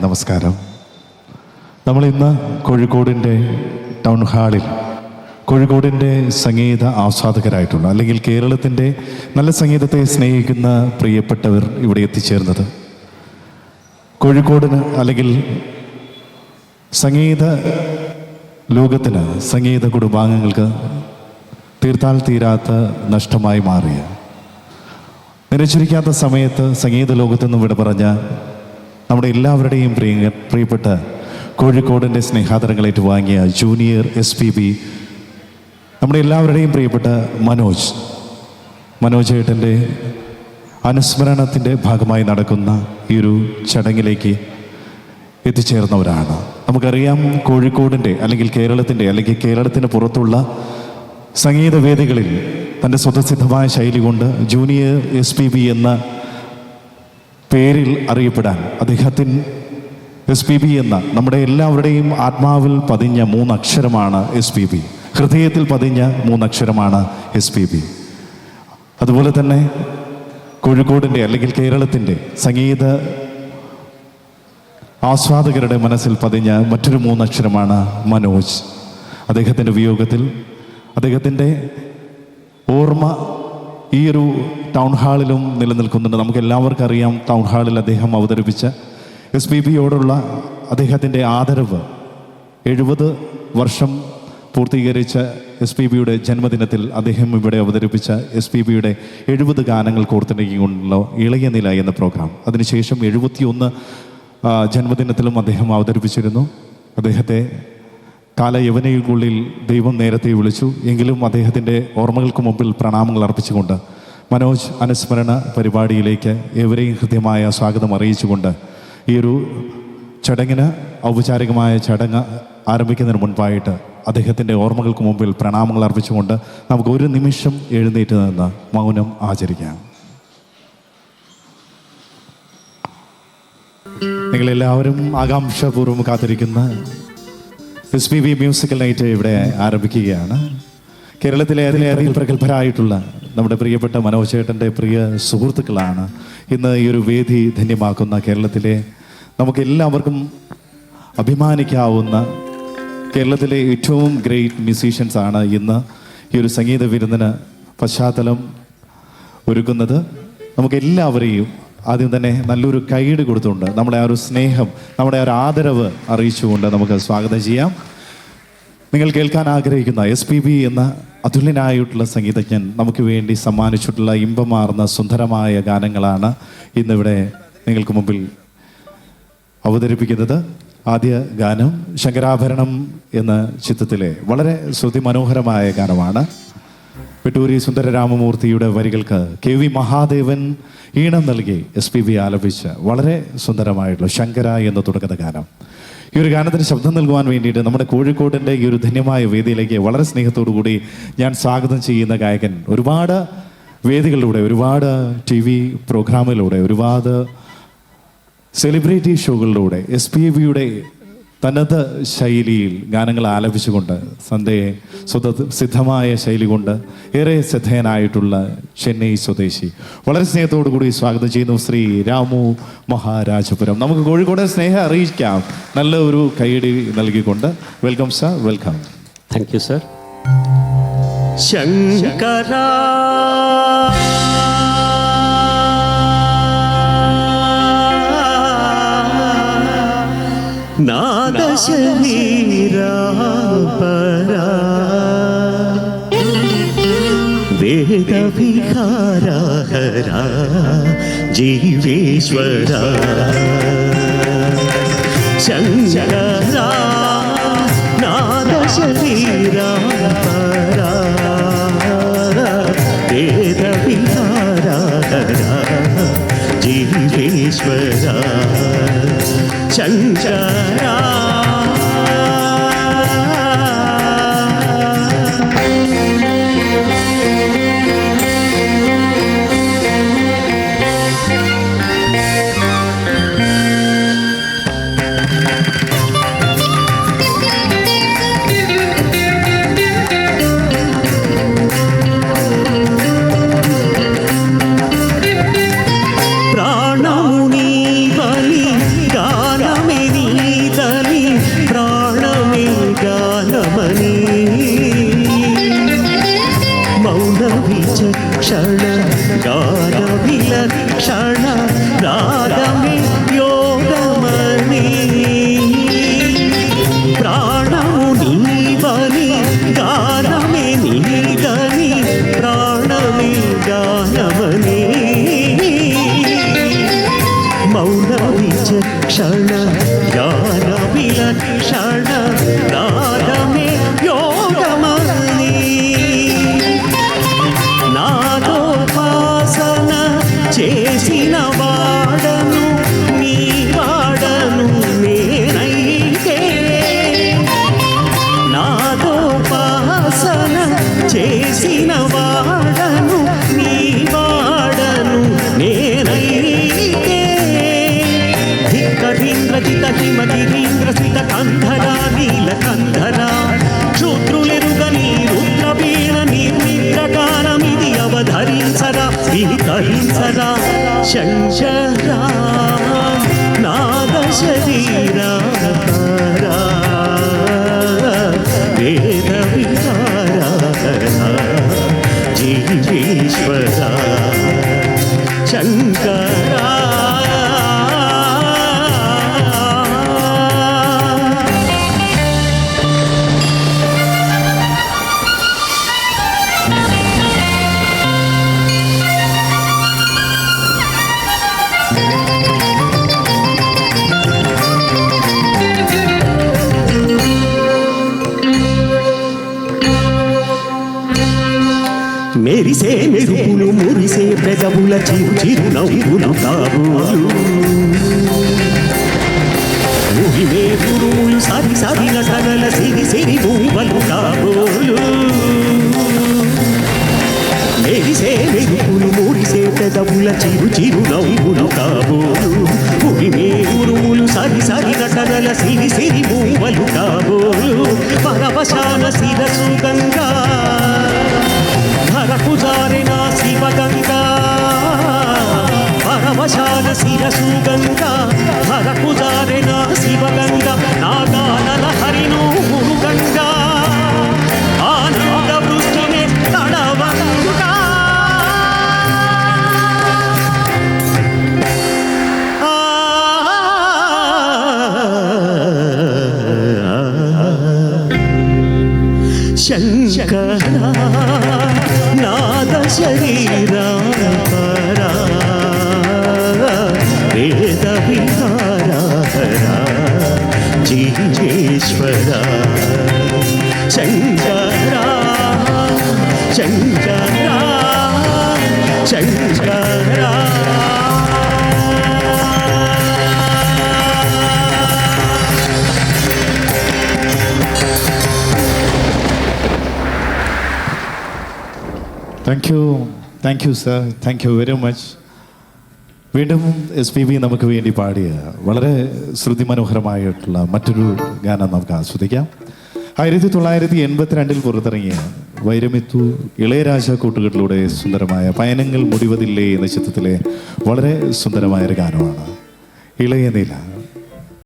നമസ്കാരം. നമ്മൾ ഇന്ന് കോഴിക്കോടിന്റെ ടൗൺ ഹാളിൽ കോഴിക്കോടിന്റെ സംഗീത ആസ്വാദകരായിട്ടുള്ള അല്ലെങ്കിൽ കേരളത്തിന്റെ നല്ല സംഗീതത്തെ സ്നേഹിക്കുന്ന പ്രിയപ്പെട്ടവർ ഇവിടെ എത്തിച്ചേർന്നത് കോഴിക്കോടിന് അല്ലെങ്കിൽ സംഗീത ലോകത്തിന് സംഗീത കുടുംബാംഗങ്ങൾക്ക് തീർത്താൽ തീരാത്ത നഷ്ടമായി മാറിയ. നിരച്ചിരിക്കാത്ത സമയത്ത് സംഗീത ലോകത്തു നിന്നും വിട പറഞ്ഞ നമ്മുടെ എല്ലാവരുടെയും പ്രിയ പ്രിയപ്പെട്ട കോഴിക്കോടിന്റെ സ്നേഹാദരങ്ങളേറ്റ് വാങ്ങിയ ജൂനിയർ എസ് പി ബി നമ്മുടെ എല്ലാവരുടെയും പ്രിയപ്പെട്ട മനോജ്. മനോജ് ഏട്ടന്റെ അനുസ്മരണത്തിന്റെ ഭാഗമായി നടക്കുന്ന ഈ ഒരു ചടങ്ങിലേക്ക് എത്തിച്ചേർന്നവരാണ്. നമുക്കറിയാം കോഴിക്കോടിന്റെ അല്ലെങ്കിൽ കേരളത്തിന്റെ അല്ലെങ്കിൽ കേരളത്തിന് പുറത്തുള്ള സംഗീതവേദികളിൽ തന്റെ സ്വതസിദ്ധമായ ശൈലി കൊണ്ട് ജൂനിയർ എസ് പി ബി എന്ന പേരിൽ അറിയപ്പെടാൻ അദ്ദേഹത്തിൻ എസ് പി ബി എന്ന നമ്മുടെ എല്ലാവരുടെയും ആത്മാവിൽ പതിഞ്ഞ മൂന്നക്ഷരമാണ് എസ് പി ബി ഹൃദയത്തിൽ പതിഞ്ഞ മൂന്നക്ഷരമാണ് എസ് പി ബി അതുപോലെ തന്നെ കോഴിക്കോടിന്റെ അല്ലെങ്കിൽ കേരളത്തിന്റെ സംഗീത ആസ്വാദകരുടെ മനസ്സിൽ പതിഞ്ഞ മറ്റൊരു മൂന്നക്ഷരമാണ് മനോജ്. അദ്ദേഹത്തിന്റെ വിയോഗത്തിൽ അദ്ദേഹത്തിന്റെ ഓർമ്മ ഈ ഒരു ടൗൺ ഹാളിലും നിലനിൽക്കുന്നുണ്ട്. നമുക്ക് എല്ലാവർക്കും അറിയാം ടൗൺ ഹാളിൽ അദ്ദേഹം അവതരിപ്പിച്ച എസ് പി ബിയോടുള്ള അദ്ദേഹത്തിന്റെ ആദരവ്. എഴുപത് വർഷം പൂർത്തീകരിച്ച എസ് പി ബിയുടെ ജന്മദിനത്തിൽ അദ്ദേഹം ഇവിടെ അവതരിപ്പിച്ച എസ് പി ബിയുടെ എഴുപത് ഗാനങ്ങൾ കോർത്തിണക്കിക്കൊണ്ടുള്ള ഇളയ നില എന്ന പ്രോഗ്രാം. അതിനുശേഷം എഴുപത്തിയൊന്ന് ജന്മദിനത്തിലും അദ്ദേഹം അവതരിപ്പിച്ചിരുന്നു. അദ്ദേഹത്തെ കാലയവനയ്ക്കുള്ളിൽ ദൈവം നേരത്തെ വിളിച്ചു. എങ്കിലും അദ്ദേഹത്തിന്റെ ഓർമ്മകൾക്ക് മുമ്പിൽ പ്രണാമങ്ങൾ അർപ്പിച്ചുകൊണ്ട് മനോജ് അനുസ്മരണ പരിപാടിയിലേക്ക് ഏവരെയും ഹൃദ്യമായ സ്വാഗതം അറിയിച്ചുകൊണ്ട് ഈ ഒരു ചടങ്ങിന് ഔപചാരികമായ ചടങ്ങ് ആരംഭിക്കുന്നതിന് മുൻപായിട്ട് അദ്ദേഹത്തിന്റെ ഓർമ്മകൾക്ക് മുമ്പിൽ പ്രണാമങ്ങൾ അർപ്പിച്ചുകൊണ്ട് നമുക്ക് ഒരു നിമിഷം എഴുന്നേറ്റ് നിന്ന് മൗനം ആചരിക്കാം. നിങ്ങളെല്ലാവരും ആകാംക്ഷപൂർവം കാത്തിരിക്കുന്ന S P B musical night ഇവിടെ ആരംഭിക്കുകയാണ്. കേരളത്തിലെ അതിലേറെ പ്രഗത്ഭരായിട്ടുള്ള നമ്മുടെ പ്രിയപ്പെട്ട മനോജേട്ടന്റെ പ്രിയ സുഹൃത്തുക്കളാണ്. ഇന്ന് ഈ ഒരു വേദി ധന്യമാക്കുന്ന കേരളത്തിലെ നമുക്ക് എല്ലാവർക്കും അഭിമാനിക്കാവുന്ന കേരളത്തിലെ ഏറ്റവും ഗ്രേറ്റ് മ്യൂസീഷ്യൻസ് ആണ് ഇന്ന് ഈ ഒരു സംഗീത വിരുന്നിന് പശ്ചാത്തലം ഒരുക്കുന്നത്. നമുക്ക് എല്ലാവരെയും ആദ്യം തന്നെ നല്ലൊരു കൈയ്യടി കൊടുത്തുകൊണ്ട് നമ്മുടെ ആ ഒരു സ്നേഹം നമ്മുടെ ആ ഒരു ആദരവ് അറിയിച്ചുകൊണ്ട് നമുക്ക് സ്വാഗതം ചെയ്യാം. നിങ്ങൾ കേൾക്കാൻ ആഗ്രഹിക്കുന്ന എസ് പി ബി എന്ന അതുല്യനായിട്ടുള്ള സംഗീതജ്ഞൻ നമുക്ക് വേണ്ടി സമ്മാനിച്ചിട്ടുള്ള ഇമ്പമാർന്ന സുന്ദരമായ ഗാനങ്ങളാണ് ഇന്നിവിടെ നിങ്ങൾക്ക് മുമ്പിൽ അവതരിപ്പിക്കുന്നത്. ആദ്യ ഗാനം ശങ്കരാഭരണം എന്ന ചിത്രത്തിലെ വളരെ ശ്രുതി മനോഹരമായ ഗാനമാണ്. പെട്ടൂരി സുന്ദരരാമമൂർത്തിയുടെ വരികൾക്ക് കെ വി മഹാദേവൻ ഈണം നൽകി എസ് പി ബി ആലപിച്ച വളരെ സുന്ദരമായിട്ടുള്ള ശങ്കര എന്ന് തുടങ്ങുന്ന ഗാനം. ഈ ഒരു ഗാനത്തിന് ശബ്ദം നൽകുവാൻ വേണ്ടിയിട്ട് നമ്മുടെ കോഴിക്കോടിന്റെ ഈ ഒരു ധന്യമായ വേദിയിലേക്ക് വളരെ സ്നേഹത്തോടു കൂടി ഞാൻ സ്വാഗതം ചെയ്യുന്ന ഗായകൻ. ഒരുപാട് വേദികളിലൂടെ ഒരുപാട് ടി വി പ്രോഗ്രാമിലൂടെ ഒരുപാട് സെലിബ്രിറ്റി ഷോകളിലൂടെ എസ് പി ബിയുടെ തനത് ശൈലിയിൽ ഗാനങ്ങൾ ആലപിച്ചുകൊണ്ട് സന്ധ്യയെ സ്വത സിദ്ധമായ ശൈലി കൊണ്ട് ഏറെ ശ്രദ്ധേയനായിട്ടുള്ള ചെന്നൈ സ്വദേശി. വളരെ സ്നേഹത്തോടു കൂടി സ്വാഗതം ചെയ്യുന്നു ശ്രീ രാമു മഹാരാജപുരം. നമുക്ക് കോഴിക്കോട് സ്നേഹം അറിയിക്കാം. നല്ല ഒരു കൈയടി നൽകിക്കൊണ്ട് welcome sir welcome. Thank you sir Shankara. ना शरीरा वेदविहारा हरा जीवेश्वरा शङ्करा नादशरीरा రాగమే యోగమని ప్రాణము నీవని గానమే నీగని ప్రాణమే గానమని మౌన విచక్షణ జ్ఞాన విలక్షణ రాగమే యోగమ వినితరించరా మెరిసే మెరుపులు మురిసే చిరు చిరునవ్వులు తారులు ఊహినే గురువులు సరి సరి నటనల సిరి సిరి భూమలు కాబోలు మెరిసే మెరుపులు మురిసే పెదవుల చిరు చిరునవ్వులు కాబోలు ఊహినే గురువులు సరి సరి నటనల సిరి సిరి భూమలు కాబోలు పరవశాన సిరసు గంగా జారిన శివగంగా పరమశాల శిరసుగంగా హరకు జారిన Shivaganga. జీవేశ్వర Shankara Shankara Shankara. Thank you thank you sir thank you very much വീണ്ടും എസ് പി ബി നമുക്ക് വേണ്ടി പാടിയ വളരെ ശ്രുതി മനോഹരമായിട്ടുള്ള മറ്റൊരു ഗാനം നമുക്ക് ആസ്വദിക്കാം. ആയിരത്തി തൊള്ളായിരത്തി എൺപത്തിരണ്ടിൽ പുറത്തിറങ്ങിയ വൈരമിത്തു ഇളയരാജ കൂട്ടുകെട്ടിലൂടെ സുന്ദരമായ പയനങ്ങൾ മുടിവതില്ലേ എന്ന ചിത്രത്തിലെ വളരെ സുന്ദരമായൊരു ഗാനമാണ്. ഇളയ നില